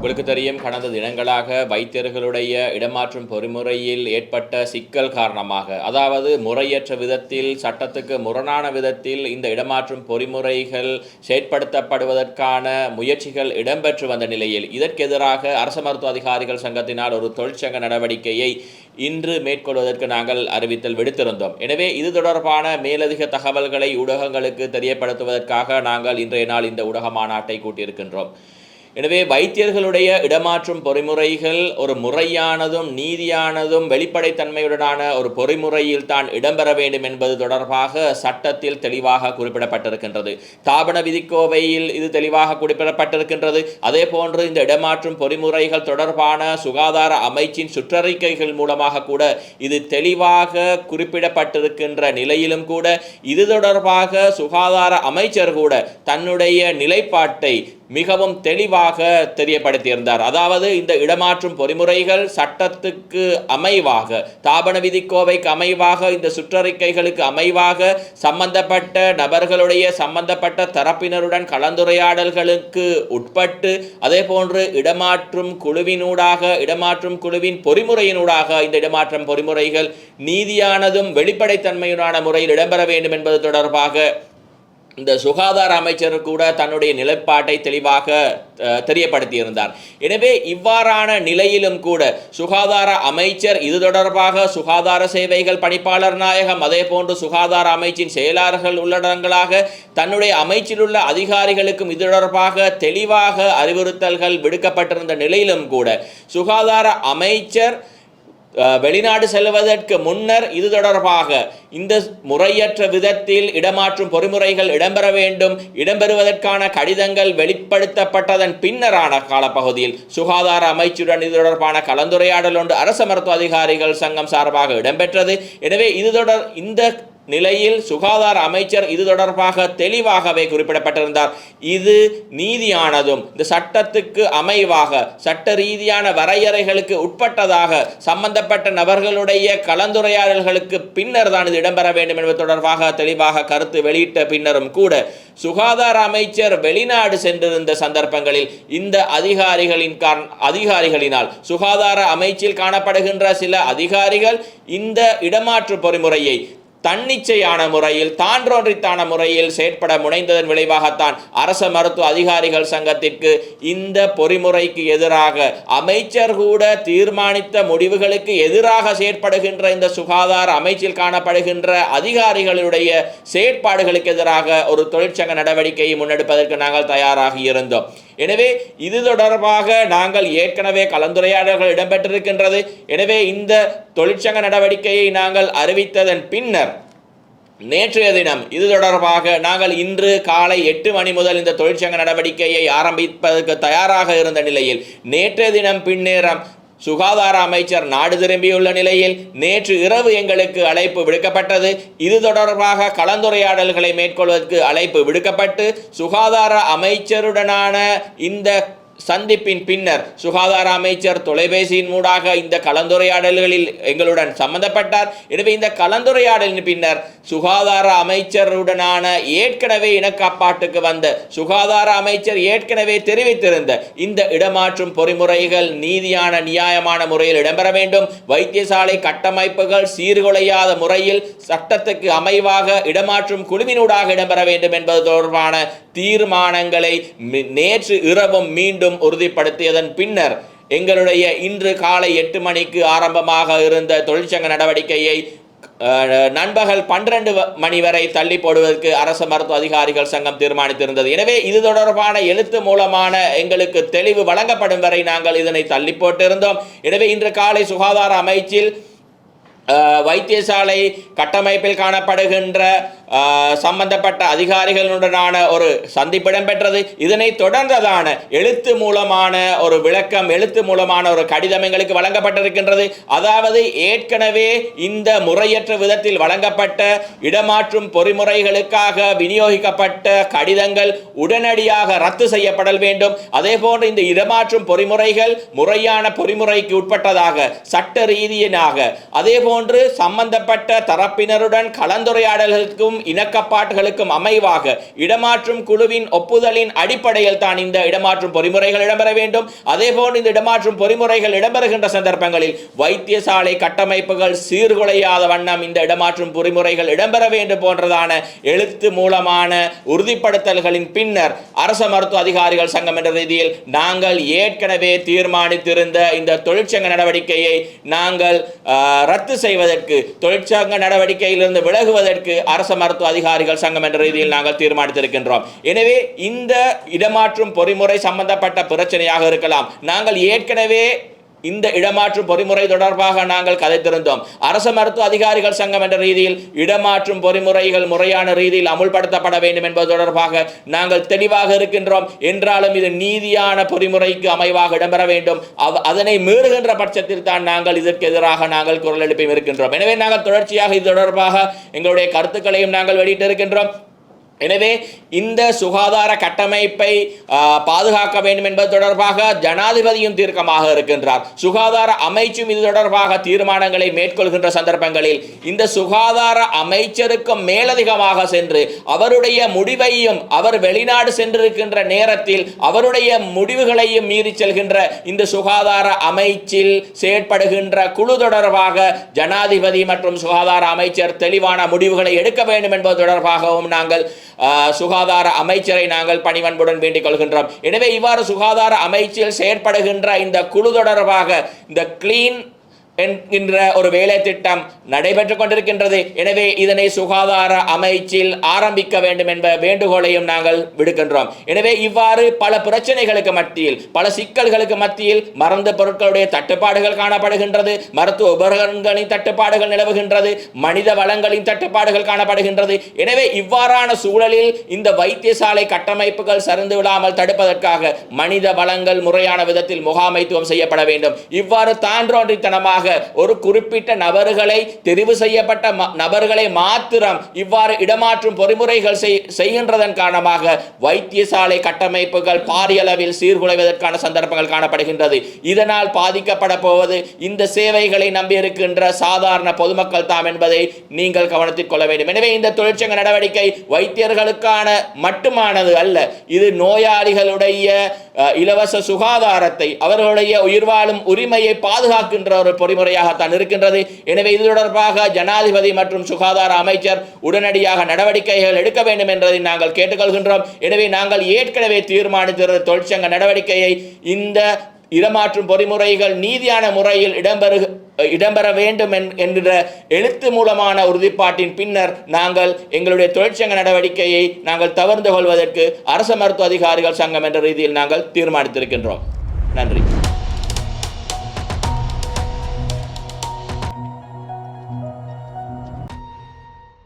உங்களுக்கு தெரியும் கடந்த தினங்களாக வைத்தியர்களுடைய இடமாற்றும் பொறிமுறையில் ஏற்பட்ட சிக்கல் காரணமாக. அதாவது முறையற்ற விதத்தில் சட்டத்துக்கு முரணான விதத்தில் இந்த இடமாற்றும் பொறிமுறைகள் செயற்படுத்தப்படுவதற்கான முயற்சிகள் இடம்பெற்று வந்த நிலையில் இதற்கெதிராக அரச அரசு மருத்துவ அதிகாரிகள் சங்கத்தினால் ஒரு தொழிற்சங்க நடவடிக்கையை இன்று மேற்கொள்வதற்கு நாங்கள் அறிவித்தல் விடுத்திருந்தோம். எனவே இது தொடர்பான மேலதிக தகவல்களை ஊடகங்களுக்கு தெரியப்படுத்துவதற்காக நாங்கள் இன்றைய நாள் இந்த ஊடக மாநாட்டை கூட்டியிருக்கின்றோம். எனவே வைத்தியர்களுடைய இடமாற்றும் பொறிமுறைகள் ஒரு முறையானதும் நீதியானதும் வெளிப்படைத்தன்மையுடனான ஒரு பொறிமுறையில் தான் இடம்பெற வேண்டும் என்பது தொடர்பாக சட்டத்தில் தெளிவாக குறிப்பிடப்பட்டிருக்கின்றது. தாபன விதிக்கோவையில் இது தெளிவாக குறிப்பிடப்பட்டிருக்கின்றது. அதே போன்று இந்த இடமாற்றும் பொறிமுறைகள் தொடர்பான சுகாதார அமைச்சின் சுற்றறிக்கைகள் மூலமாக கூட இது தெளிவாக குறிப்பிடப்பட்டிருக்கின்ற நிலையிலும் கூட இது தொடர்பாக சுகாதார அமைச்சர் கூட தன்னுடைய நிலைப்பாட்டை மிகவும் தெளிவாக தெரியப்படுத்தியிருந்தார். அதாவது இந்த இடமாற்றும் பொறிமுறைகள் சட்டத்துக்கு அமைவாக தாபன விதிக்கோவைக்கு அமைவாக இந்த சுற்றறிக்கைகளுக்கு அமைவாக சம்பந்தப்பட்ட நபர்களுடைய சம்பந்தப்பட்ட தரப்பினருடன் கலந்துரையாடல்களுக்கு உட்பட்டு அதே போன்று இடமாற்றும் குழுவினூடாக இடமாற்றும் குழுவின் பொறிமுறையினூடாக இந்த இடமாற்றம் பொறிமுறைகள் நீதியானதும் வெளிப்படைத்தன்மையுடான முறையில் இடம்பெற வேண்டும் என்பது தொடர்பாக இந்த சுகாதார அமைச்சர் கூட தன்னுடைய நிலைப்பாட்டை தெளிவாக தெரியப்படுத்தியிருந்தார். எனவே இவ்வாறான நிலையிலும் கூட சுகாதார அமைச்சர் இது தொடர்பாக சுகாதார சேவைகள் பணிப்பாளர் நாயகம் அதே போன்று சுகாதார அமைச்சின் செயலாளர்கள் உள்ளடங்களாக தன்னுடைய அமைச்சில் உள்ள அதிகாரிகளுக்கும் இது தொடர்பாக தெளிவாக அறிவுறுத்தல்கள் விடுக்கப்பட்டிருந்த நிலையிலும் கூட சுகாதார அமைச்சர் வெளிநாடு செல்வதற்கு முன்னர் இது தொடர்பாக இந்த முறையற்ற விதத்தில் இடமாற்றும் பொறிமுறைகள் இடம்பெற வேண்டும் இடம்பெறுவதற்கான கடிதங்கள் வெளிப்படுத்தப்பட்டதன் பின்னரான காலப்பகுதியில் சுகாதார அமைச்சுடன் இது தொடர்பான கலந்துரையாடல் ஒன்று அரச மருத்துவ அதிகாரிகள் சங்கம் சார்பாக இடம்பெற்றது. எனவே இது தொடர் இந்த நிலையில் சுகாதார அமைச்சர் இது தொடர்பாக தெளிவாகவே குறிப்பிடப்பட்டிருந்தார். இது நீதியானதும் இந்த சட்டத்துக்கு அமைவாக சட்ட ரீதியான வரையறைகளுக்கு உட்பட்டதாக சம்பந்தப்பட்ட நபர்களுடைய கலந்துரையாடல்களுக்கு பின்னர் தான் இது இடம்பெற வேண்டும் என்பது தொடர்பாக தெளிவாக கருத்து வெளியிட்ட பின்னரும் கூட சுகாதார அமைச்சர் வெளிநாடு சென்றிருந்த சந்தர்ப்பங்களில் இந்த அதிகாரிகளின் காரண அதிகாரிகளினால் சுகாதார அமைச்சில் காணப்படுகின்ற சில அதிகாரிகள் இந்த இடமாற்று பொறிமுறையை தன்னிச்சையான முறையில் தான்றோன்றித்தான முறையில் செயற்பட முனைந்ததன் விளைவாகத்தான் அரச மருத்துவ அதிகாரிகள் சங்கத்திற்கு இந்த பொறிமுறைக்கு எதிராக அமைச்சர் கூட தீர்மானித்த முடிவுகளுக்கு எதிராக செயற்படுகின்ற இந்த சுகாதார அமைச்சில் காணப்படுகின்ற அதிகாரிகளுடைய செயற்பாடுகளுக்கு எதிராக ஒரு தொழிற்சங்க நடவடிக்கையை முன்னெடுப்பதற்கு நாங்கள் தயாராகி இருந்தோம். எனவே இது தொடர்பாக நாங்கள் ஏற்கனவே கலந்துரையாடல்கள் இடம்பெற்றிருக்கின்றது. எனவே இந்த தொழிற்சங்க நடவடிக்கையை நாங்கள் அறிவித்ததன் பின்னர் நேற்றைய தினம் இது தொடர்பாக நாங்கள் இன்று காலை எட்டு மணி முதல் இந்த தொழிற்சங்க நடவடிக்கையை ஆரம்பிப்பதற்கு தயாராக இருந்த நிலையில் நேற்றைய தினம் பின்னேறம் சுகாதார அமைச்சர் நாடு திரும்பியுள்ள நிலையில் நேற்று இரவு எங்களுக்கு அழைப்பு விடுக்கப்பட்டது. இது தொடர்பாக கலந்துரையாடல்களை மேற்கொள்வதற்கு அழைப்பு விடுக்கப்பட்டு சுகாதார அமைச்சருடனான இந்த சந்திப்பின் பின்னர் சுகாதார அமைச்சர் தொலைபேசியின் மூடாக இந்த கலந்துரையாடல்களில் எங்களுடன் சம்பந்தப்பட்டார். எனவே இந்த கலந்துரையாடலின் பின்னர் சுகாதார அமைச்சருடனான ஏற்கனவே இனக்காப்பாட்டுக்கு வந்த சுகாதார அமைச்சர் ஏற்கனவே தெரிவித்திருந்த இந்த இடமாற்றும் பொறிமுறைகள் நீதியான நியாயமான முறையில் இடம்பெற வேண்டும். வைத்தியசாலை கட்டமைப்புகள் சீர்குலையாத முறையில் சட்டத்துக்கு அமைவாக இடமாற்றும் குழுவினூடாக இடம்பெற வேண்டும் என்பது தொடர்பான தீர்மானங்களை நேற்று இரவும் மீண்டும் உறுதிப்படுத்தியதன் பின்னர் எங்களுடைய இன்று காலை எட்டு மணிக்கு ஆரம்பமாக இருந்த தொழிற்சங்க நடவடிக்கையை நண்பகல் பன்னிரண்டு மணி வரை தள்ளி போடுவதற்கு அரசு மருத்துவ அதிகாரிகள் சங்கம் தீர்மானித்திருந்தது. எனவே இது தொடர்பான எழுத்து மூலமான எங்களுக்கு தெளிவு வழங்கப்படும் வரை நாங்கள் இதனை தள்ளி போட்டிருந்தோம். எனவே இன்று காலை சுகாதார அமைச்சில் வைத்தியசாலை கட்டமைப்பில் காணப்படுகின்ற சம்பந்தப்பட்ட அதிகாரிகளுடனான ஒரு சந்திப்பு இடம்பெற்றது இதனை தொடர்ந்ததான எழுத்து மூலமான ஒரு விளக்கம் எழுத்து மூலமான ஒரு கடிதம் எங்களுக்கு வழங்கப்பட்டிருக்கின்றது. அதாவது ஏற்கனவே இந்த முறையற்ற விதத்தில் வழங்கப்பட்ட இடமாற்றும் பொறிமுறைகளுக்காக விநியோகிக்கப்பட்ட கடிதங்கள் உடனடியாக ரத்து செய்யப்படல் வேண்டும். அதே போன்று இந்த இடமாற்றும் பொறிமுறைகள் முறையான பொறிமுறைக்கு உட்பட்டதாக சட்ட ரீதியினாக. அதே போன்று சம்பந்தப்பட்ட தரப்பினருடன் கலந்துரையாடல்களுக்கும் இணக்கப்பாட்டுகளுக்கும் அமைவாக இடமாற்றும் குழுவின் ஒப்புதலின் அடிப்படையில் தான் இந்த இடமாற்றும் பொறிமுறைகள் இடம்பெற வேண்டும். அதேபோல் இந்த இடமாற்றும் பொறிமுறைகள் இடம்பெறுகின்ற சந்தர்ப்பங்களில் வைத்தியசாலை கட்டமைப்புகள் சீர்குலையாத வண்ணம் இந்த இடமாற்றும் பொறிமுறைகள் இடம்பெற வேண்டும் போன்றதான எழுத்து மூலமான உறுதிப்படுத்தல்களின் பின்னர் அரச மருத்துவ அதிகாரிகள் சங்கம் என்ற ரீதியில் நாங்கள் ஏற்கனவே தீர்மானித்திருந்த இந்த தொழிற்சங்க நடவடிக்கையை நாங்கள் ரத்து செய்வதற்கு தொழிற்சங்க நடவடிக்கையிலிருந்து விலகுவதற்கு அரச மருத்துவ அதிகாரிகள் சங்கம் என்ற ரீதியில் நாங்கள் தீர்மானித்திருக்கின்றோம். எனவே இந்த இடமாற்றும் பொறிமுறை சம்பந்தப்பட்ட பிரச்சனையாக இருக்கலாம். நாங்கள் ஏற்கனவே இந்த இடமாற்றும் பொறிமுறை தொடர்பாக நாங்கள் கதைத்திருந்தோம். அரச மருத்துவ அதிகாரிகள் சங்கம் என்ற ரீதியில் இடமாற்றும் பொறிமுறைகள் முறையான ரீதியில் அமுல்படுத்தப்பட வேண்டும் என்பது தொடர்பாக நாங்கள் தெளிவாக இருக்கின்றோம். என்றாலும் இது நீதியான பொறிமுறைக்கு அமைவாக இடம்பெற வேண்டும். அதனை மீறுகின்ற பட்சத்தில் தான் நாங்கள் இதற்கு எதிராக நாங்கள் குரல் எழுப்பி இருக்கின்றோம். எனவே நாங்கள் தொடர்ச்சியாக இது தொடர்பாக எங்களுடைய கருத்துக்களையும் நாங்கள் வெளியிட்டிருக்கின்றோம். எனவே இந்த சுகாதார கட்டமைப்பை பாதுகாக்க வேண்டும் என்பது தொடர்பாக ஜனாதிபதியும் தீர்க்கமாக இருக்கின்றார். சுகாதார அமைச்சும் இது தொடர்பாக தீர்மானங்களை மேற்கொள்கின்ற சந்தர்ப்பங்களில் இந்த சுகாதார அமைச்சருக்கும் மேலதிகமாக சென்று அவருடைய முடிவையும் அவர் வெளிநாடு சென்றிருக்கின்ற நேரத்தில் அவருடைய முடிவுகளையும் மீறி செல்கின்ற இந்த சுகாதார அமைச்சில் செயற்படுகின்ற குழு தொடர்பாக ஜனாதிபதி மற்றும் சுகாதார அமைச்சர் தெளிவான முடிவுகளை எடுக்க வேண்டும் என்பது தொடர்பாகவும் நாங்கள் சுகாதார அமைச்சரை நாங்கள் பணிவன்புடன் வேண்டிக் கொள்கின்றோம். எனவே இவ்வாறு சுகாதார அமைச்சில் செயற்படுகின்ற இந்த குழு தொடர்பாக இந்த கிளீன் என்கின்ற ஒரு வேலை திட்டம் நடைபெற்றுக் கொண்டிருக்கின்றது. எனவே இதனை சுகாதார அமைச்சில் ஆரம்பிக்க வேண்டும் என்ப வேண்டுகோளையும் நாங்கள் விடுக்கின்றோம். எனவே இவ்வாறு பல பிரச்சனைகளுக்கு மத்தியில் பல சிக்கல்களுக்கு மத்தியில் மருந்து பொருட்களுடைய தட்டுப்பாடுகள் காணப்படுகின்றது. மருத்துவ உபகரணங்களின் தட்டுப்பாடுகள் நிலவுகின்றது. மனித வளங்களின் தட்டுப்பாடுகள் காணப்படுகின்றது. எனவே இவ்வாறான சூழலில் இந்த வைத்தியசாலை கட்டமைப்புகள் சரிந்து விடாமல் தடுப்பதற்காக மனித வளங்கள் முறையான விதத்தில் முகாமைத்துவம் செய்யப்பட வேண்டும். இவ்வாறு தான்றோன்றித்தனமாக ஒரு குறிப்பிட்ட நபர்களை தெரிவு செய்யப்பட்ட நபர்களை மாத்திரம் இவ்வாறு இடமாற்றும் பொறிமுறைகள் செய்கின்றதன் காரணமாக வைத்தியசாலை கட்டமைப்புகள் பாரியளவில் சீர்குலைவதற்கான சந்தர்ப்பங்கள் காணப்படுகின்றது. இதனால் பாதிக்கப்பட போவது இந்த சேவைகளை நம்பியிருக்கின்ற சாதாரண பொதுமக்கள் தாம் என்பதை நீங்கள் கவனத்தில் கொள்ள வேண்டும். எனவே இந்த தொழிற்சங்க நடவடிக்கை வைத்தியர்களுக்கான மட்டுமானது அல்ல இது நோயாளிகளுடைய இலவச சுகாதாரத்தை அவர்களுடைய உயிர் வாழும் உரிமையை பாதுகாக்கின்ற ஒரு பொறிமுறையாகத்தான் இருக்கின்றது. எனவே இது தொடர்பாக ஜனாதிபதி மற்றும் சுகாதார அமைச்சர் உடனடியாக நடவடிக்கைகள் எடுக்க வேண்டும் என்பதை நாங்கள் கேட்டுக்கொள்கின்றோம். எனவே நாங்கள் ஏற்கனவே தீர்மானித்திருந்த தொழிற்சங்க நடவடிக்கையை இந்த இடமாற்றும் பொறிமுறைகள் நீதியான முறையில் இடம்பெறு இடம்பெற வேண்டும் என்- எழுத்து மூலமான உறுதிப்பாட்டின் பின்னர் நாங்கள் எங்களுடைய தொழிற்சங்க நடவடிக்கையை நாங்கள் தவிர்த்து கொள்வதற்கு அரச மருத்துவ அதிகாரிகள் சங்கம் என்ற ரீதியில் நாங்கள் தீர்மானித்திருக்கின்றோம். நன்றி.